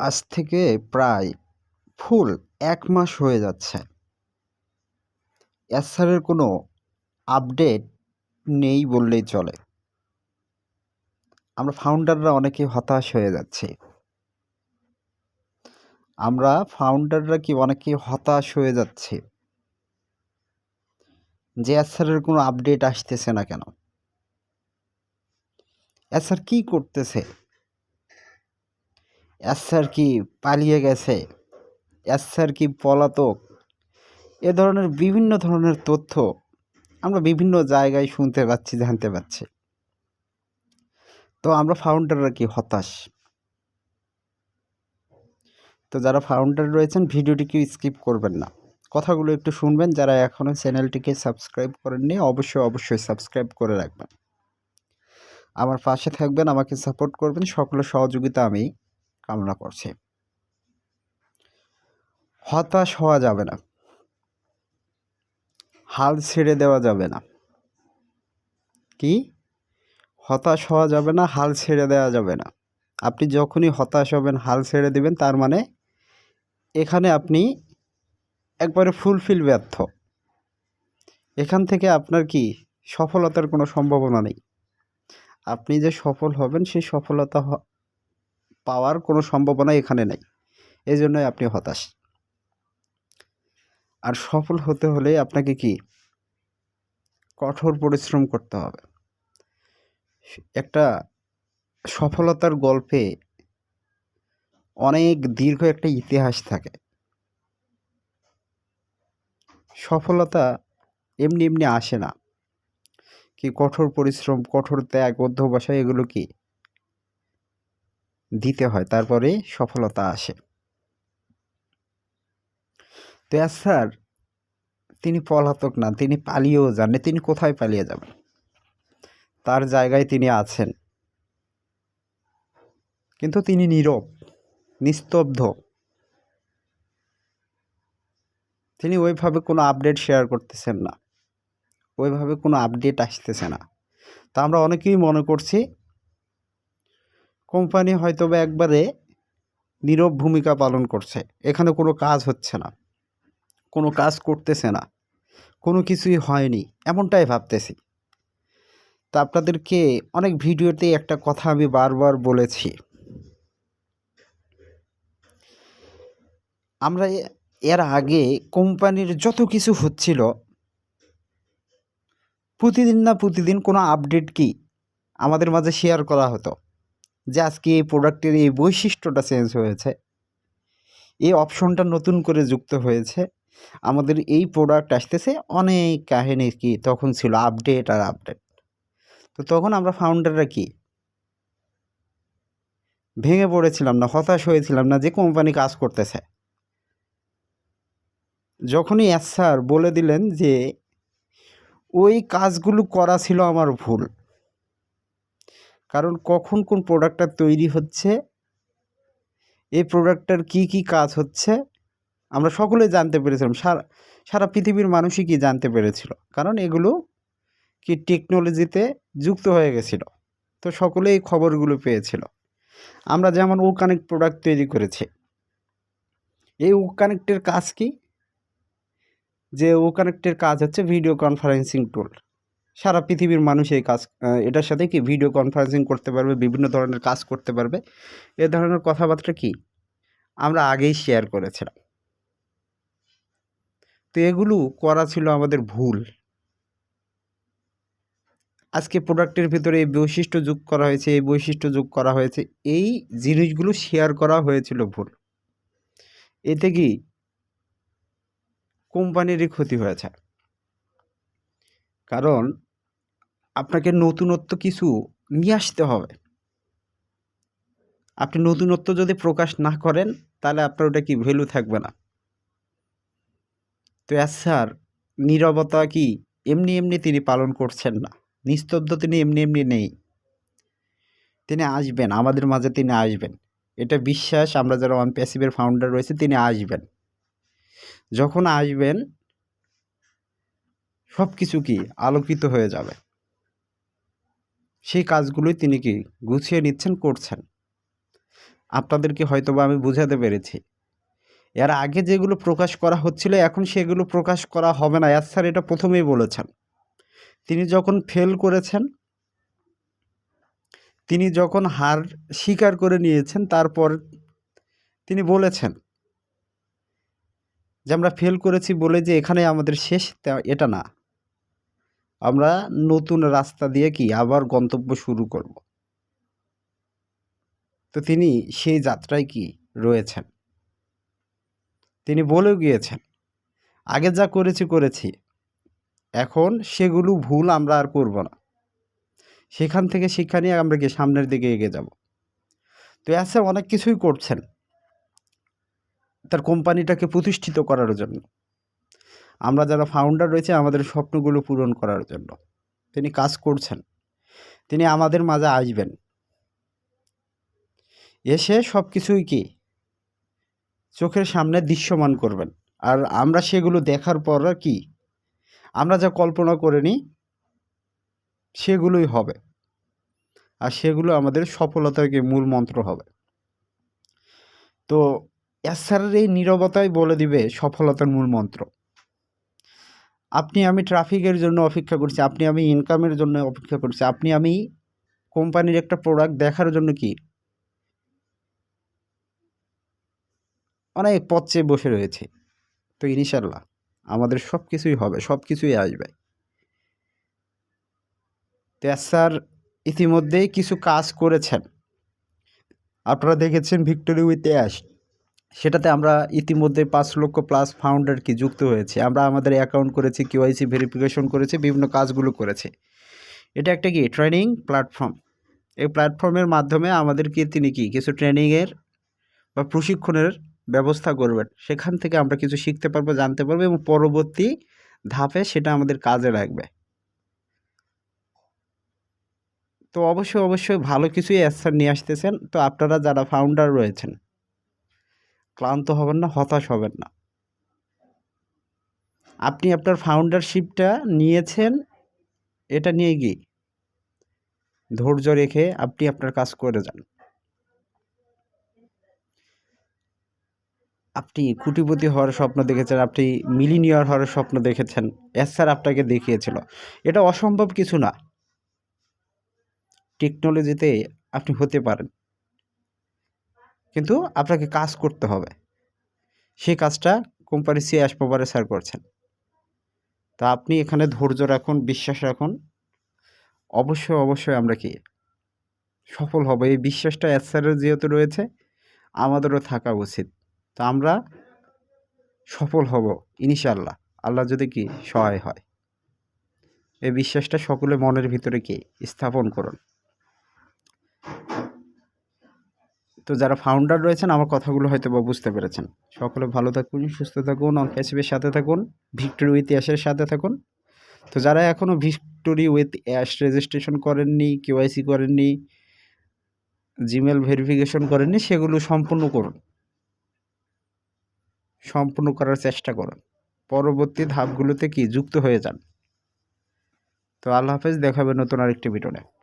আজ থেকে প্রায় ফুল এক মাস হয়ে যাচ্ছে। এসআরের কোনো আপডেট নেই বললেই চলে। আমরা ফাউন্ডাররা অনেকে হতাশ হয়ে যাচ্ছি। আমরা ফাউন্ডাররা কি অনেকে হতাশ হয়ে যাচ্ছে? যে এসআরের কোনো আপডেট আসতেছে না কেন? এসআর কি করতেছে? এসআর কি পালিয়ে গেছে? এসআর কি পলাতক? এ ধরনের বিভিন্ন ধরনের তথ্য আমরা বিভিন্ন জায়গায় শুনতে পাচ্ছি, জানতে পাচ্ছি। তো আমরা ফাউন্ডাররা কি হতাশ? তো যারা ফাউন্ডার রয়েছেন ভিডিওটিকে স্কিপ করবেন না। কথাগুলো একটু শুনবেন, যারা এখনও চ্যানেলটিকে সাবস্ক্রাইব করেননি, অবশ্যই অবশ্যই সাবস্ক্রাইব করে রাখবেন। আমার পাশে থাকবেন, আমাকে সাপোর্ট করবেন, সকলের সহযোগিতা আমি কামনা করছি। হতাশ হওয়া যাবে না। হাল ছেড়ে দেওয়া যাবে না। কি? হতাশ হওয়া যাবে না, হাল ছেড়ে দেওয়া যাবে না। আপনি যখনই হতাশ হবেন, হাল ছেড়ে দিবেন, তার মানে এখানে আপনি একবারে ফুলফিল ব্যর্থ। এখান থেকে আপনার কি সফলতার কোনো সম্ভাবনা নেই? আপনি যে সফল হবেন, সেই সফলতা পাওয়ার কোনো সম্ভাবনা এখানে নেই। এই জন্যই আপনি হতাশ। আর সফল হতে হলে আপনাকে কি? কঠোর পরিশ্রম করতে হবে। একটা সফলতার গল্পে অনেক দীর্ঘ একটা ইতিহাস থাকে। সফলতা এমনি এমনি আসে না। কি কঠোর পরিশ্রম, কঠোর ত্যাগ, অধ্যবসায় এগুলো কি? দিতে হয় তারপরে সফলতা আসে। তো স্যার তিনি পলাতক না, তিনি পালিয়েও যান তিনি কোথায় পালিয়ে যাবেন? তার জায়গায় তিনি আছেন। কিন্তু তিনি নীরব, নিস্তব্ধ। তিনি ওইভাবে কোনো আপডেট শেয়ার করতেছেন না, ওইভাবে কোনো আপডেট আসতেছে না। তা আমরা অনেকেই মনে করছি কোম্পানি হয়তো বা একবারে নীরব ভূমিকা পালন করছে। এখানে কোনো কাজ হচ্ছে না। কোনো কাজ করতেছে না। কোনো কিছুই হয়নি। এমনটাই ভাবতেছি। তা আপনাদেরকে অনেক ভিডিওতে একটা কথা আমি বারবার বলেছি। আমরা এর আগে কোম্পানির যত কিছু হচ্ছিল, প্রতিদিন না প্রতিদিন কোনো আপডেট কি আমাদের মাঝে শেয়ার করা হতো। যে আজকে এই প্রোডাক্টের এই বৈশিষ্ট্যটা চেঞ্জ হয়েছে। এই অপশনটা নতুন করে যুক্ত হয়েছে। আমাদের এই প্রোডাক্ট আসতেছে অনেক কাহিনী কি, তখন ছিল আপডেট আর আপডেট তো তখন আমরা ফাউন্ডাররা কি? ভেঙে পড়েছিলাম না, হতাশ হয়েছিলাম না যে কোম্পানি কাজ করতেছে। যখনই স্যার বলে দিলেন যে, ওই কাজগুলো করা ছিল আমার ভুল। কারণ কখন কোন প্রোডাক্টটা তৈরি হচ্ছে, এই প্রোডাক্টটার কি কি কাজ হচ্ছে, আমরা সকলে জানতে পেরেছিলাম। সারা সারা পৃথিবীর মানুষই কি জানতে পেরেছিল? কারণ এগুলো কি টেকনোলজিতে যুক্ত হয়ে গেছিল। তো সকলে এই খবরগুলো পেয়েছিল। আমরা যেমন ও কানেক্ট প্রোডাক্ট তৈরি করেছি। এই ও কানেক্টের কাজ কি? যে ও কানেক্টের কাজ হচ্ছে ভিডিও কনফারেন্সিং টুল সারা পৃথিবীর মানুষ এই কাজ এটার সাথে কি ভিডিও কনফারেন্সিং করতে পারবে, বিভিন্ন ধরনের কাজ করতে পারবে? এ ধরনের কথাবার্তা কি? আমরা আগেই শেয়ার করেছিলাম। তো এগুলো করা ছিল আমাদের ভুল। আজকে প্রোডাক্টের ভিতরে এই বৈশিষ্ট্য যোগ করা হয়েছে, এই বৈশিষ্ট্য যোগ করা হয়েছে, এই জিনিসগুলো শেয়ার করা হয়েছিল ভুল। এতে কি কোম্পানিরই ক্ষতি হয়েছে? কারণ আপনাকে নতুনত্ব কিছু নিয়ে আসতে হবে। আপনি নতুনত্ব যদি প্রকাশ না করেন, তাহলে আপনার ওটা কি ভ্যালু থাকবে না। তো স্যার, নীরবতা কি এমনি এমনি তিনি পালন করছেন না। নিস্তব্ধ তিনি এমনি এমনি নেই। তিনি আসবেন, আমাদের মাঝে তিনি আসবেন। এটা বিশ্বাস, আমরা যারা ওয়ান প্যাসিভের ফাউন্ডার রয়েছে, তিনি আসবেন। যখন আসবেন সব কিছু কি আলোকিত হয়ে যাবে। সেই কাজগুলোই তিনি কি গুছিয়ে নিচ্ছেন, করছেন? আপনাদেরকে হয়তোবা আমি বুঝাতে পেরেছি। এর আগে যেগুলো প্রকাশ করা হচ্ছিল, এখন সেগুলো প্রকাশ করা হবে না। স্যার এটা প্রথমেই বলেছেন। তিনি যখন ফেল করেছেন, তিনি যখন হার স্বীকার করে নিয়েছেন, তারপর তিনি বলেছেন যে, আমরা ফেল করেছি বলে যে, এখানে আমাদের শেষ এটা না। আমরা নতুন রাস্তা দিয়ে কি আবার গন্তব্য শুরু করব? তো তিনি সেই যাত্রায় কি রয়েছেন? তিনি বলেও গিয়েছেন, আগে যা করেছি করেছি। এখন সেগুলো ভুল আমরা আর করব না। সেখান থেকে শিক্ষা নিয়ে আমরা কি সামনের দিকে এগিয়ে যাব। তো অ্যাসে অনেক কিছুই করছেন তার কোম্পানিটাকে প্রতিষ্ঠিত করার জন্য। আমরা যারা ফাউন্ডার রয়েছে, আমাদের স্বপ্নগুলো পূরণ করার জন্য। তিনি কাজ করছেন। তিনি আমাদের মাঝে আসবেন। এসে সব কিছুই কি? চোখের সামনে দৃশ্যমান করবেন। আর আমরা সেগুলো দেখার পর কি? আমরা যা কল্পনা করে নিই, সেগুলোই হবে। আর সেগুলো আমাদের সফলতার কি মূল মন্ত্র হবে। তো এসআরের এই নীরবতাই বলে দিবে সফলতার মূল মন্ত্র। আপনি আমি ট্রাফিকের জন্য অপেক্ষা করছি, আপনি আমি ইনকামের জন্য অপেক্ষা করছি, আপনি আমি কোম্পানির একটা প্রোডাক্ট দেখার জন্য কি? অনেক পথ বসে রয়েছে। তো ইনশাল্লাহ আমাদের সব কিছুই হবে সব কিছুই আসবে। তো স্যার ইতিমধ্যেই কিছু কাজ করেছেন। আপনারা দেখেছেন ভিক্টোরি উইথ অ্যাশ সেটাতে আমরা ইতিমধ্যে পাঁচ লক্ষ প্লাস ফাউন্ডার কি যুক্ত হয়েছে। আমরা আমাদের অ্যাকাউন্ট করেছি কেওয়াইসি ভেরিফিকেশন করেছি, বিভিন্ন কাজগুলো করেছে। এটা একটা কি? ট্রেনিং প্ল্যাটফর্ম এই প্ল্যাটফর্মের মাধ্যমে আমাদেরকে তিনি কি? কিছু ট্রেনিংয়ের বা প্রশিক্ষণের ব্যবস্থা করবেন। সেখান থেকে আমরা কিছু শিখতে পারব, জানতে পারব এবং পরবর্তী ধাপে সেটা আমাদের কাজে লাগবে। তো অবশ্যই অবশ্যই ভালো কিছুই অ্যাসার নিয়ে আসতেছেন। তো আপনারা যারা ফাউন্ডার রয়েছেন ক্লান্ত হবেন না, হতাশ হবেন না। আপনি আপনার ফাউন্ডারশিপটা নিয়েছেন, এটা নিয়ে গিয়ে ধৈর্য রেখে আপনি আপনার কাজ করে যান। আপনি কুটিপতি হওয়ার স্বপ্ন দেখেছেন, আপনি মিলিনিয়ার হওয়ার স্বপ্ন দেখেছেন এস স্যার আপনাকে দেখিয়েছিল। এটা অসম্ভব কিছু না। টেকনোলজিতে আপনি হতে পারেন। কিন্তু আপনাকে কাজ করতে হবে। সেই কাজটা কোম্পানি সি সিএস পাওয়ারে স্যার করছেন। তা আপনি এখানে ধৈর্য রাখুন, বিশ্বাস রাখুন। অবশ্যই অবশ্যই আমরা কি সফল হব। এই বিশ্বাসটা স্যারের যেহেতু রয়েছে, আমাদেরও থাকা উচিত। তো আমরা সফল হব ইনশাল্লাহ আল্লাহ যদি কি সহায় হয়। এই বিশ্বাসটা সকলে মনের ভিতরে কি? স্থাপন করুন। তো যারা ফাউন্ডার রয়েছেন, আমার কথাগুলো হয়তো বা বুঝতে পেরেছেন। সকলে ভালো থাকুন, সুস্থ থাকুন অন সাথে থাকুন, ভিক্টোরি উইথ অ্যাশের সাথে থাকুন। তো যারা এখনও ভিক্টোরি উইথ অ্যাশ রেজিস্ট্রেশন করেননি, কেওয়াইসি করেননি, জিমেল ভেরিফিকেশন করেননি, সেগুলো সম্পূর্ণ করুন। সম্পূর্ণ করার চেষ্টা করুন। পরবর্তী ধাপগুলোতে কি? যুক্ত হয়ে যান। তো আল্লাহ হাফেজ, দেখাবে নতুন আরেকটি ভিডিওতে